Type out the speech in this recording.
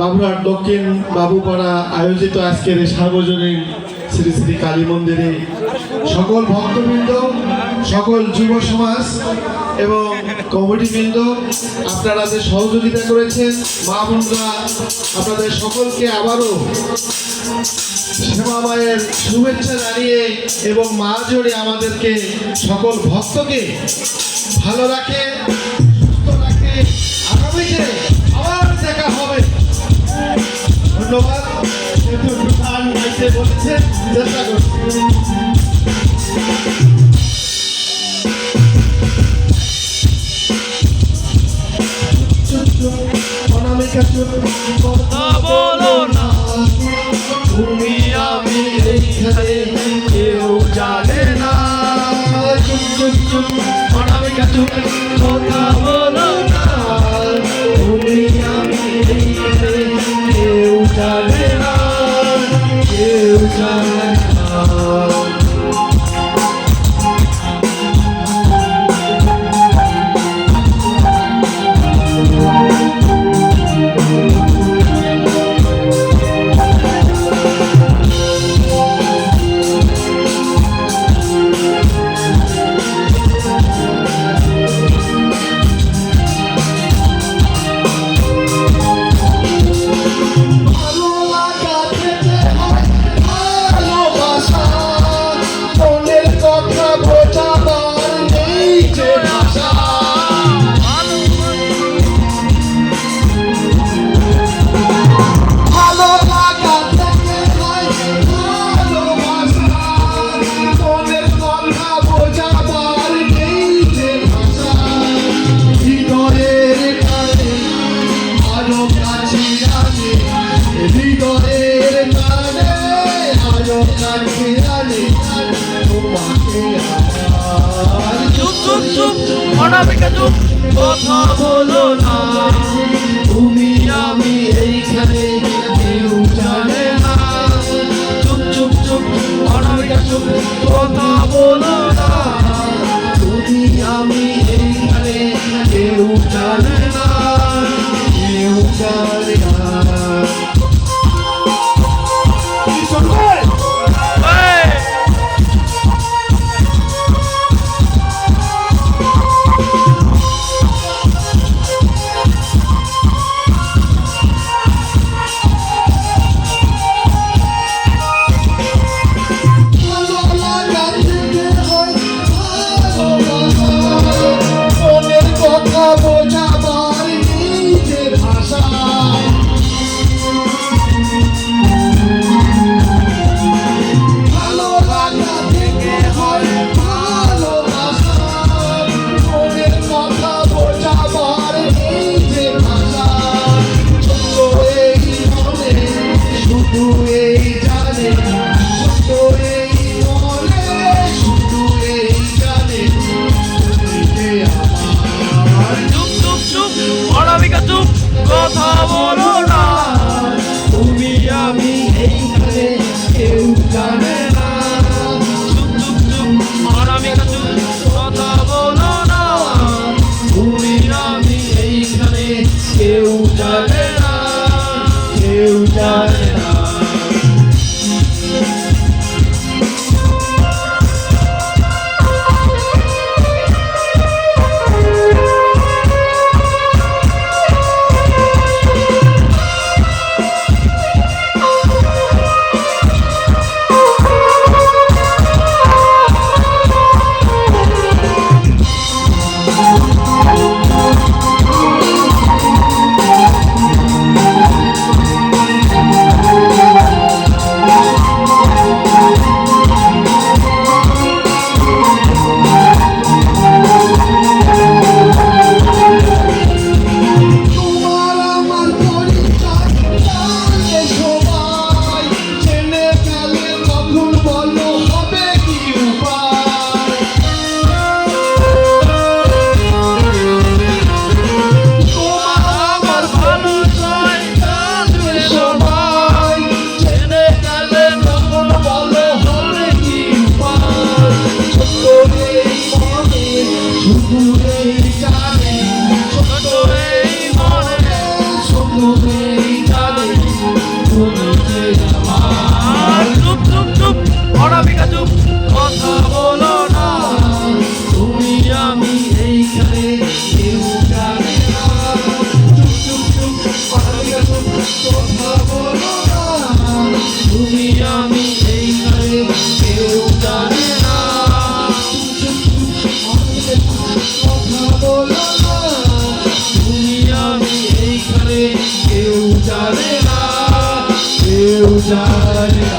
বাবুরহাট দক্ষিণ বাবুপাড়া আয়োজিত আজকের এই সার্বজনীন শ্রী শ্রী কালী মন্দিরে সকল ভক্তবৃন্দ, সকল যুব সমাজ এবং কমিটিবৃন্দ, আপনারা যে সহযোগিতা করেছেন, মা বোনরা, আপনাদের সকলকে আবারও শ্যামা মায়ের শুভেচ্ছা জানিয়ে এবং মা জোরে আমাদেরকে সকল ভক্তকে ভালো রাখে, সুস্থ রাখে, আগামীতে আবার ধন্যবাদ। যেহেতু একটু গান গাইতে বলেছেন চেষ্টা করছি। বলো না। তুমি আমি এইখানে কেউ জানে না। চুপ চুপ চুপ অনামিকা চুপ। কথা কেউ জানে না অনামিকা চুপ কথা বলো না। তুমি আমি এইখানে কেউ জানে না। আমি এইখানে কেউ জানে না। কেউ জানে কেউ জানে না কেউ জানে eu 잘해라 eu 잘해라.